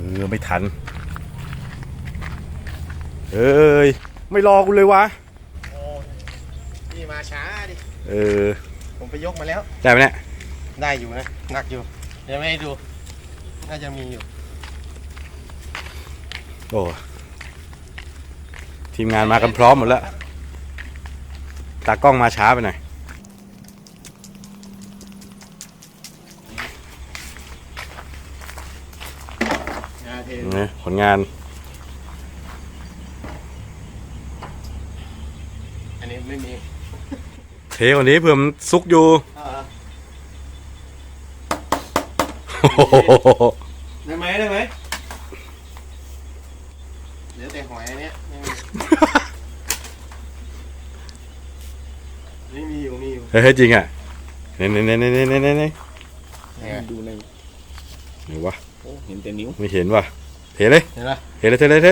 เออไม่ทัน เอ้ยไม่รอกูเลยวะโอ้พี่มาช้าดิ เออ ผมไปยกมาแล้ว ได้ไหมเนี่ย ได้อยู่นะ หนักอยู่ เดี๋ยวไม่ให้ดู น่าจะมีอยู่ โอ้ทีมงานมากันพร้อมหมดแล้ว ตากล้องมาช้าไปหน่อย นะผลงาน อันนี้ไม่มีเทวันนี้เพื่อมซุกอยู่ได้ไหมได้ไหมเหลือแต่หอยอันนี้ยนี่มีอยู่มีอยู่เฮ้ยจริงอะเน่เน่เน่เน่เน่เน่ดูใน ไหนวะโอ้เห็นแต่นิ้วไม่เห็นว่ะเทเลยเห็นปะเทเลยเทเลยเท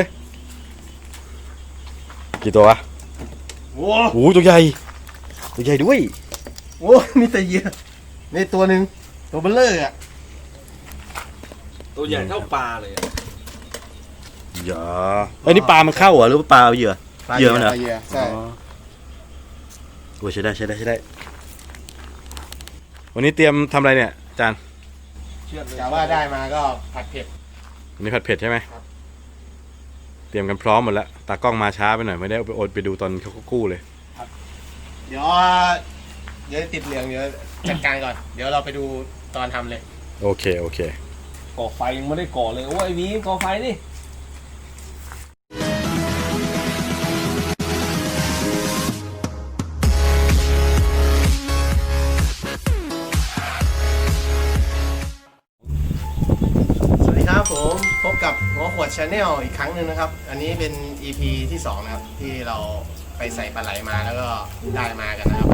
กี่ตัววะโอ้โอ้โหตัวใหญ่ตัวใหญ่ด้วยโหมีแต่เหยื่อนี่ตัวหนึ่งตัวเบลเลอร์อะตัวใหญ่เท่าปลาเลยอะอย่าไอ้ยนี่ปลามันเข้าเหรอหรือว่าปลาเอาเหยื่อเหยื่อมันเหรอ ปลาเหยื่อใช่โอ้ยใช้ได้ใช้ได้ใช้ได้ วันนี้เตรียมทำอะไรเนี่ยอาจาน เชือดเลยแต่ว่าได้มาก็ผัดเผ็ดวันนี้ผัดเผ็ดใช่ไหมครับ เตรียมกันพร้อมหมดแล้วตากล้องมาช้าไปหน่อยไม่ได้เอาไปโอนไปดูตอนเขากู้เลย เดี๋ยวเดี๋ยวติดเหลืองเดี๋ยวจัดการก่อน เดี๋ยวเราไปดูตอนทำเลย โอเคโอเค ก่อไฟยังไม่ได้ก่อเลย โอ้ยไอ้หวีก่อไฟนี่ กับหัวขวดชาแนลอีกครั้งหนึ่งนะครับ อันนี้เป็น EP ที่2นะครับที่เราไปใส่ปลาไหลมาแล้วก็ได้มากันนะครับ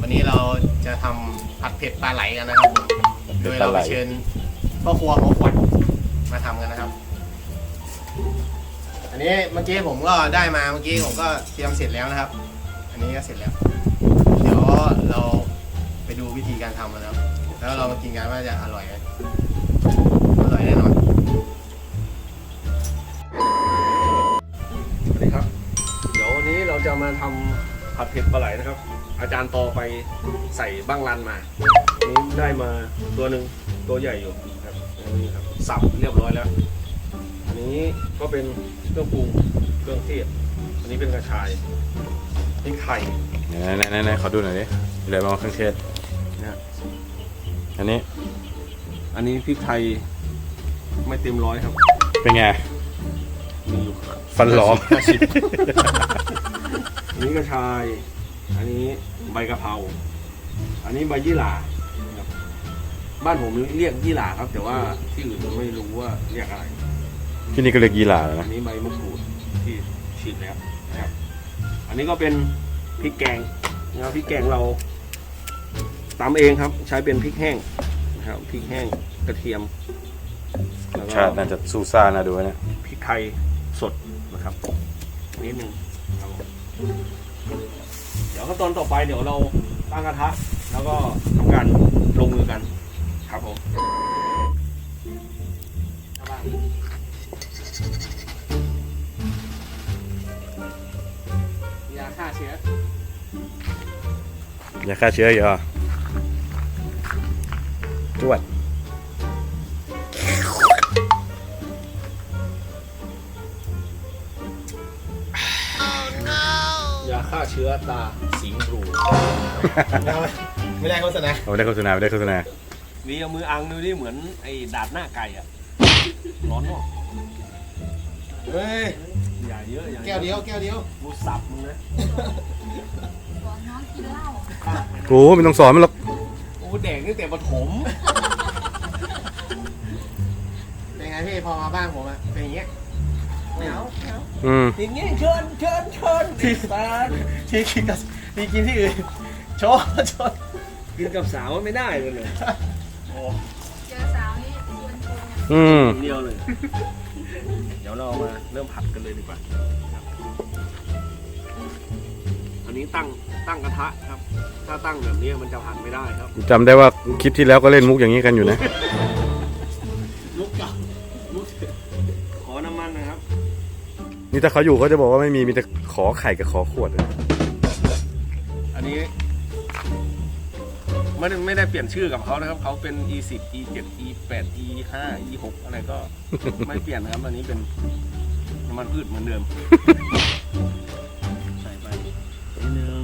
วันนี้เราจะทำผัดเผ็ดปลาไหลกันนะครับผมโดยเราไปเชิญพ่อครัวหัวขวดมาทำกันนะครับ อันนี้เมื่อกี้ผมก็ได้มาเมื่อกี้ผมก็เตรียมเสร็จแล้วนะครับ อันนี้ก็เสร็จแล้ว เดี๋ยวเราไปดูวิธีการทำกันนะครับแล้วเรามากินกันว่าจะอร่อยไหม ผัดเผ็ดปลาไหลนะครับ อาจารย์ตอไปใส่บ้างรันมาอันนี้ได้มาตัวหนึ่งตัวใหญ่อยู่ครับอันนี้ครับสับเรียบร้อยแล้ว อันนี้ก็เป็นเครื่องปรุงเครื่องเทศอันนี้เป็นกระชายพริกไทยไหนไหนไหนไหนขอดูหน่อยดิมีอะไรบ้างเครื่องเทศนะฮะอันนี้ อันนี้พริกไทยไม่เต็มร้อยครับ เป็นไง มีอยู่ฟันหลอมห้าสิบ อันนี้กระชาย อันนี้ใบกะเพรา อันนี้ใบยี่หร่าครับบ้านผมเรียกยี่หร่าครับ แต่ว่าที่อื่นไม่รู้ว่าเรียกอะไร ที่นี่ก็เรียกยีหร่าแล้วอันะนนี้ใบมะกรูดที่ฉีดแล้วนะครับ อันนี้ก็เป็นพริกแกงนะครับพริกแกงเราตำเองครับ ใช้เป็นพริกแห้งนะครับพริกแห้งกระเทียมแล้วก็ชาติน่าจะซูซ่านะดูนะ พริกไทยสดนะครับนิดหนึ่งครับผม เดี๋ยวขั้นตอนต่อไปเดี๋ยวเราตั้งกระทะ แล้วก็ทำการลงมือกัน ครับผมยาฆ่าเชื้ออย่าฆ่าเชื้ออีกเหรอจวด ฆ่าเชื้อตาสิงห์บลูไม่ได้โฆษณาเอาไม่ได้โฆษณาไม่ได้โฆษณาวีเอามืออังดูดิเหมือนไอ้ดาดหน้าไก่อะร้อนเนาะเฮ้ยอย่าเยอะอย่าแก้วเดียวแก้วเดียวกูสับมึงนะสอนน้องกินเหล้ากูไม่ต้องสอนมันหรอกโอ้แดกตั้งแต่ปฐมเป็นไงพี่พอมาบ้านผมอะเป็นอย่างเงี้ย เหนียวเหนียวอืมอย่างงี้เชิญเชิญเชิญที่ตาที่กินกับที่กินที่อื่นโชว์โชว์กินกับสาวไม่ได้เลยเลยโอ้เจอสาวนี่ชวนชวนอืมเดียวเลย เดี๋ยวเรามาเริ่มผัดกันเลยดีกว่าครับอันนี้ตั้งตั้งกระทะครับ ถ้าตั้งแบบนี้มันจะผัดไม่ได้ครับจำได้ว่าคลิปที่แล้วก็เล่นมุกอย่างนี้กันอยู่นะ นี่ถ้าเขาอยู่เขาจะบอกว่าไม่มีมีแต่ขอไข่กับขอขวดอะอันนี้ไม่ได้ไม่ได้เปลี่ยนชื่อกับเขานะครับเขาเป็น e 10 e 7 e 8 e 5 e 6อะไรก็ ไม่เปลี่ยนนะครับอันนี้เป็นน้ำมันพืชเหมือนเดิม ใส่ไปนิดนึง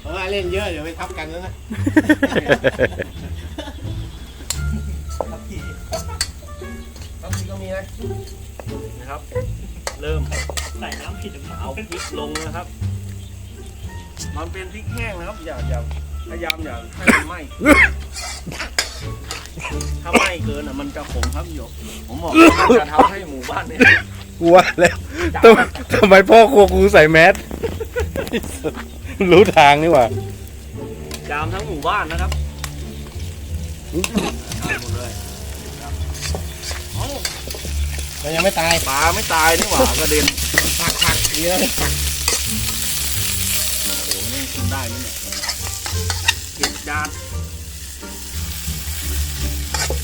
เพราะว่าเล่นเยอะเดี๋ยวไปทับกันแล้วนะทับทีทับทีก็มีนะนะครับ เริ่ม ใส่น้ำผิดเอาพริกลงนะครับ มันเป็นพริกแห้งนะครับ อย่าอย่าพยายามอย่าให้มันไหม้ถ้าไหม้เกินอะมันจะขมครับโยกผมบอกว่ามันจะทำให้หมู่บ้านเนี่ยกูว่าแล้วทำไมทำไมพ่อครัวกูใส่แมสรู้ทางนี่หว่าจามทั้งหมู่บ้านนะครับจามหมดเลยครับเอ้า มันยังไม่ตายปลาไม่ตายนี่หว่ากระเด็นผักผักดีแล้วผักโอ้โหนี่กินได้ไหมเนี่ยเก็บจาน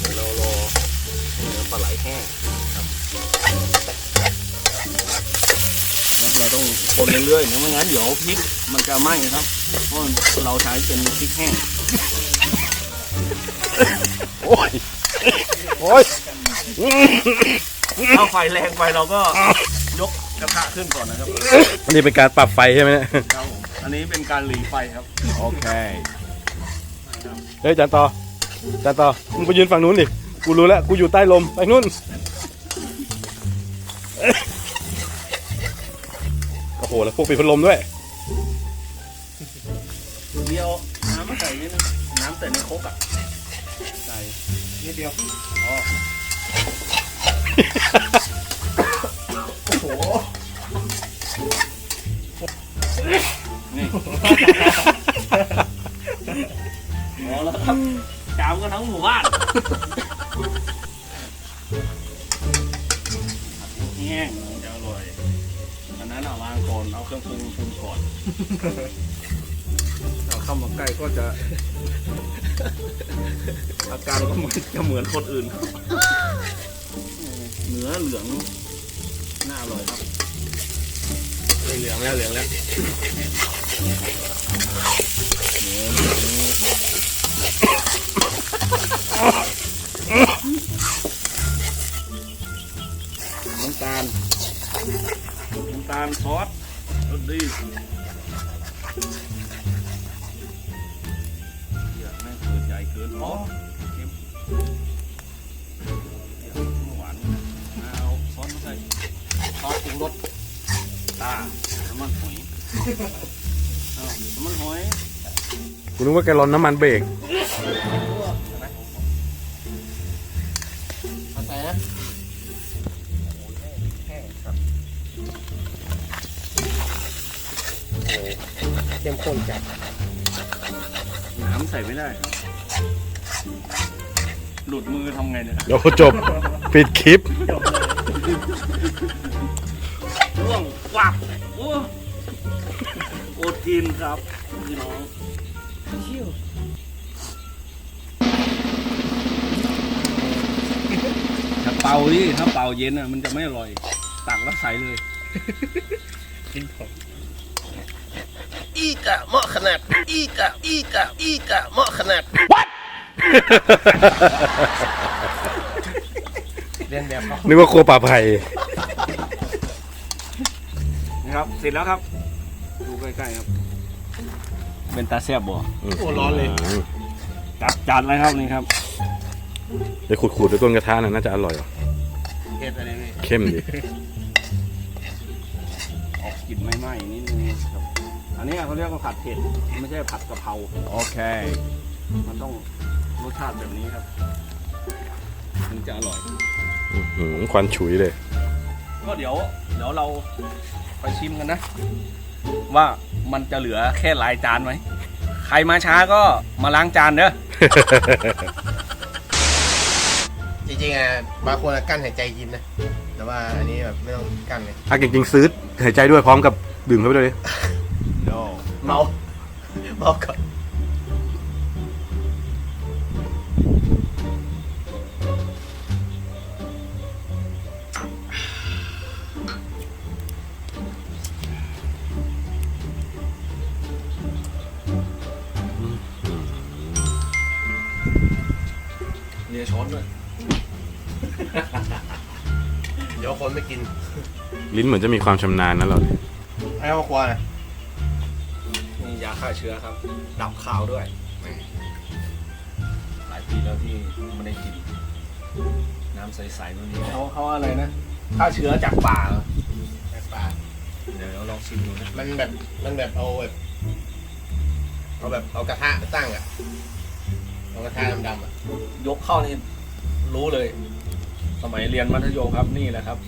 เดี๋ยวเรารอเนื้อปลาไหลแห้งครับเราต้องคนเรื่อยๆนะไม่งั้นเดี๋ยวพริกมันจะไหม้ครับเพราะเราใช้เป็นพริกแห้งโอ้ยโอ้ย ถ้าไฟแรงไปเราก็ยกกระทะขึ้นก่อนนะครับอันนี้เป็นการปรับไฟใช่ไหมเนี่ยครับผมอันนี้เป็นการหลีไฟครับ โอเคเฮ้ยจานต่อจานต่อมึงไปยืนฝั่งนู้นดิกูรู้แล้วกูอยู่ใต้ลมไปนู่นโอ้โหแล้วพวกปิดพัดลมด้วย เดียวน้ำมาใส่นิดนึงน้ำใส่ในโคกอะใส่นิดเดียวอ๋อโอ้โห นี่พอแล้วครับจามกันทั้งหมู่บ้านแห้งจะอร่อย อันนั้นเอาวางก่อน เอาเครื่องปรุงปรุงก่อนเอาเข้ามาใกล้ก็จะ อาการก็เหมือนจะเหมือนคนอื่น เนื้อเหลืองน่าอร่อยครับเหลืองแล้วเหลืองแล้วน้ำตาลน้ำตาลซอสรสดีอย่าไม่เกินใหญ่เกินอ๋อ งรสตาน้ำมันหอยเอาน้ำมันหอยกูนึกว่าแกลลอนน้ำมันเบรกเอาใส่นะแห้งครับเข้มข้นจัดน้ำใส่ไม่ได้ครับหลุดมือทำไงเนี่ย เดี๋ยวจบ ปิดคลิป ร่วงวับโอ้โอดกินครับพี่น้องถ้าเป่าดิถ้าเป่าเย็นอะมันจะไม่อร่อย ตักแล้วใส่เลยอีกะเหมาะขนาด อีกะ อีกะ อีกะเหมาะขนาดเรียนแบบเขานึกว่าครัวป่าไผ่นะ ครับ เสร็จแล้วครับ ดูใกล้ๆครับ เป็นตาแซ่บบ่โอ้ร้อนเลย จัดจัดเลยครับนี่ครับไปขูดๆด้วยต้นกระทะน่ะน่าจะอร่อยว่ะเผ็ดอะไรนี่เข้มดี ออกกลิ่นไหม้ๆนิดนึงครับ อันนี้เขาเรียกว่าผัดเผ็ด ไม่ใช่ผัดกะเพรา โอเค มันต้องรสชาติแบบนี้ครับ ถึงจะอร่อย อื้อหือควันฉุยเลย ก็เดี๋ยวเดี๋ยวเราไปชิมกันนะ ว่ามันจะเหลือแค่หลายจานไหมใครมาช้าก็มาล้างจานเด้อ จริงๆอะบางคนอะกั้นหายใจกินนะ แต่ว่าอันนี้แบบไม่ต้องกั้นเลยอะจริงๆซื้อหายใจด้วยพร้อมกับดื่มเข้าไปด้วยดิ เมา เมาก่อน ช้อนด้วย เดี๋ยวคนไม่กินลิ้นเหมือนจะมีความชำนาญนะเราเนี่ยให้พ่อครัวนะนี่ยาฆ่าเชื้อครับ ดับขาวด้วย หลายปีแล้วที่ไม่ได้กิน น้ำใสๆตัวนี้เขาเขาอะไรนะฆ่าเชื้อจากป่าเหรอแม่ปลาเดี๋ยวเราลองชิมดูนะมันแบบมันแบบเอาแบบเอาแบบเอากระทะตั้งอะ เอากระทะดำๆอะยกเข้านี่รู้เลย สมัยเรียนมัธยมครับนี่แหละครับ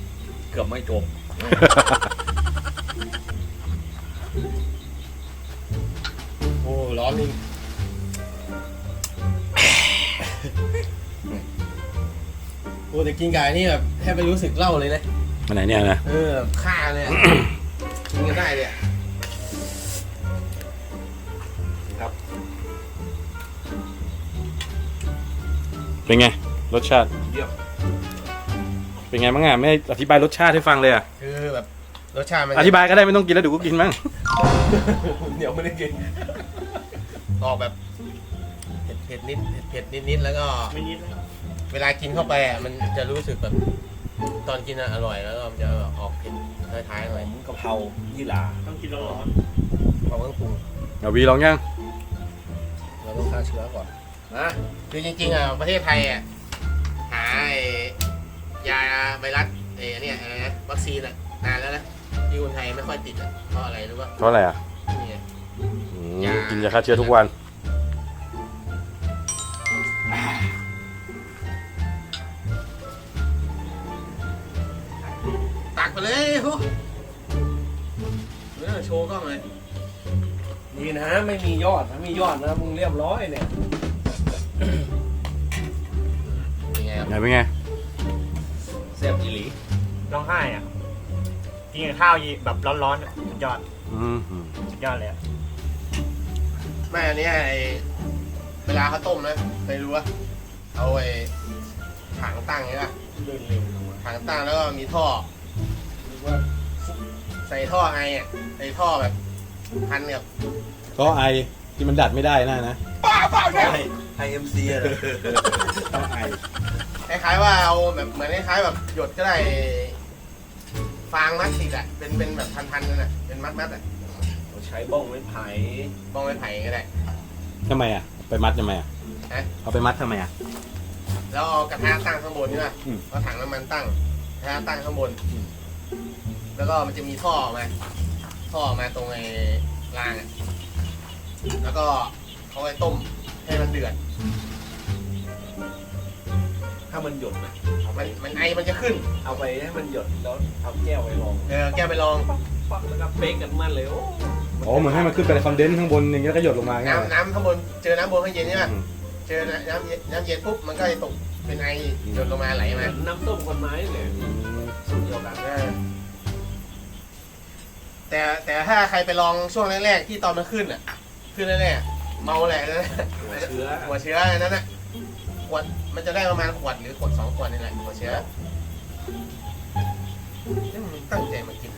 เกือบไม่จบ โอ้ร้อนนี่โอ้แต่กินไก่นี่แบบแทบไม่รู้สึกเล่าเลยนะอันไหนเนี่ยนะ เออแบบฆ่าเลยอะ กินกันได้เลยอะ เป็นไง รสชาติเยี่ยม เป็นไงบ้างอะไม่อธิบายรสชาติให้ฟังเลยอะคือแบบรสชาติมันอธิบายก็ได้ไม่ต้องกินแล้วเดี๋ยวกูกินมั้งเดี๋ยวไม่ได้กินออกแบบเผ็ดเผ็ดนิดเผ็ดนิดนิดๆแล้วก็ ไม่นิดนะเวลากินเข้าไปอะมันจะรู้สึกแบบตอนกินอะอร่อยแล้วก็มันจะออกเผ็ดท้ายๆหน่อยผมกะเพรายี่หร่าต้องกินร้อนพอเครื่องปรุงเอาวีลองยังเราต้องฆ่าเชื้อก่อน นะคือจริงๆอะประเทศไทยอะหาไอ้ยาไวรัสไอ้เนี่ยอะไรนะวัคซีนอะนานแล้วนะที่คนไทยไม่ค่อยติดอะเพราะอะไรรู้ป่ะเพราะอะไรอะนี่ไง อืมยากินยาฆ่าเชื้อทุกวัน ตักไปเลยโหเออโชว์กล้องเลย ดีนะไม่มียอดถ้ามียอดนะมึงเรียบร้อยเนี่ย ยังไงครับไงเป็นไง แซ่บอีหลีร้องไห้อะกินกับข้าวยีแบบร้อนๆอะสุดยอดอืมอืมสุดยอดเลยอะไม่อันเนี้ยไอ้เวลาเขาต้มนะเคยรู้ว่าเอาไอ้ถังตั้งใช่ป่ะเดินเร็วจังวะถังตั้งแล้วก็มีท่อนึกว่าใส่ท่อไออะไอ้ท่อแบบพันกับก็ไอที่มันดัดไม่ได้นะนะ ไอเอ็มซีอะต้องไอคล้ายๆว่าเอาแบบเหมือนคล้ายๆแบบหยดก็ได้ ฟางมัดติดอะเป็นเป็นแบบพันๆนั่นน่ะเป็นมัดๆอะเราใช้บ้องไม้ไผ่บ้องไม้ไผ่ก็ได้ทำไมอะ ไปมัดทำไมอะฮะเอาไปมัดทำไมอะแล้วเอากระทะตั้งข้างบนใช่ป่ะอืมเอาถังน้ำมันตั้งกระทะตั้งข้างบน แล้วก็มันจะมีท่อออกมาท่อออกมาตรงไอ้รางอะแล้วก็เขาไปต้ม ให้มันเดือด ถ้ามันหยดนะมันมันไอมันจะขึ้น เอาไปให้มันหยดแล้วเอาแก้วไปลองเออแกไปลองปักแล้วก็เป๊กกันมันเลยโอ้อ๋อเหมือนให้มันขึ้นไปในคอนเดนซ์ข้างบนอย่างเงี้ยแล้วก็หยดลงมาเงี้ยเหรอน้ำน้ำข้างบนเจอน้ำบนข้างเย็นใช่ป่ะอืมเจอน้ำเย็นน้ำเย็นปุ๊บมันก็จะตกเป็นไอหยดลงมาไหลเหมืมาอนน้ำต้มคนไม้เลยอืมสูตรเดียวกันเออแต่แต่ถ้าใครไปลองช่วงแรกๆที่ตอนมันขึ้นอะ ขึ้นแรกๆ เมาแหละนั่นน่ะหัวเชื้อหัวเชื้ออันนั้นน่ะขวดมันจะได้ประมาณขวดหรือขวดสองขวดนี่แหละหัวเชื้อนี่มึงตั้งใจมากิน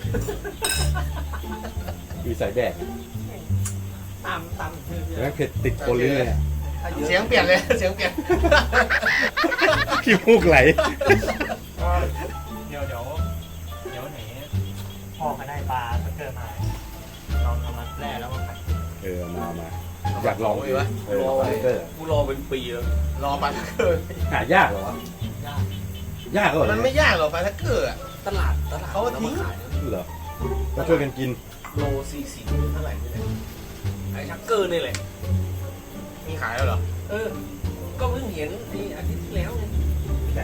คือใส่แดกตามตามคือแล้วเผ็ดติดคนลิ้นเลยอะเสียงเปลี่ยนเลยเสียงเปลี่ยนขี้มูกไหลเดี๋ยวเดี๋ยวเดี๋ยวไหนพ่อมาได้ปลาสเกอร์มาลองเอามาแล่แล้วมาผัดเออมามา อยากลองโอ้ยวะเออไปเตอร์กูรอเป็นปีแล้วรอปลาทักเกอร์หายากเหรอวะยากเหรอมันไม่ยากหรอกปลาทักเกอร์อะตลาดตลาดเขาทิ้งขายนะเหรอก็ช่วยกันกินโลสี่สิบเท่าไหร่นี่แหละไอ้ชักเกอร์นี่แหละมีขายแล้วเหรอเออ ก็เพิ่งเห็นไอ้อาทิตย์ที่แล้วไง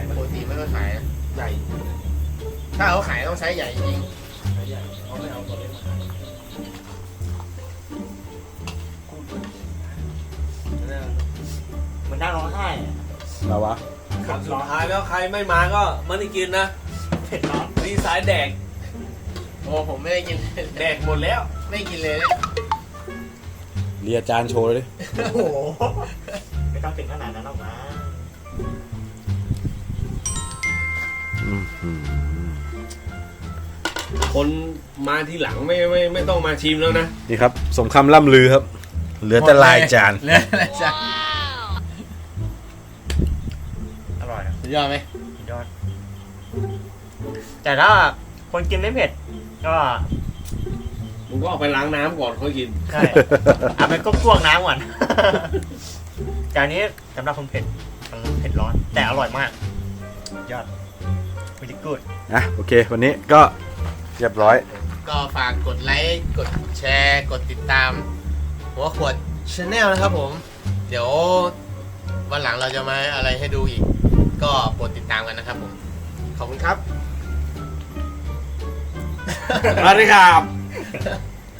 ปกติไม่ค่อยขายนะใหญ่ ถ้าเขาขายต้องใช้ใหญ่จริงใหญ่เขาไม่เอาตัวเล็กมาขาย มันน่าร้องไห้อะมาวะครับสุดท้ายแล้วใครไม่มาก็มันได้กินนะเผ็ดร้อนดีสายแดก โอ้ผมไม่ได้กิน แดกหมดแล้ว ไม่กินเลยนะเรียจานโชว์เลยดิโอ้โหไม่ต้องถึงขนาดนั้นหรอกนะอืมอืมคนมาทีหลังไม่ไม่ไม่ต้องมาชิมแล้วนะ นี่ครับ สมคำล่ำลือครับ เหลือแต่ลายจาน เหลือแต่ลายจาน สุดยอดไหมสุดยอด แต่ถ้าคนกินไม่เผ็ดก็ มึงก็เอาไปล้างน้ำก่อนค่อยกิน ใช่ เอาไปก็กวงน้ำก่อน จานนี้สำหรับคนเผ็ดมันเผ็ดร้อน แต่อร่อยมากสุดยอดวิจิกูดอะโอเค วันนี้ก็เรียบร้อย ก็ฝากกดไลค์ กดแชร์ กดติดตาม หัวขวดชาแนลนะครับผม เดี๋ยววันหลังเราจะมาอะไรให้ดูอีก ก็โปรดติดตามกันนะครับผม ขอบคุณครับ สวัสดีครับ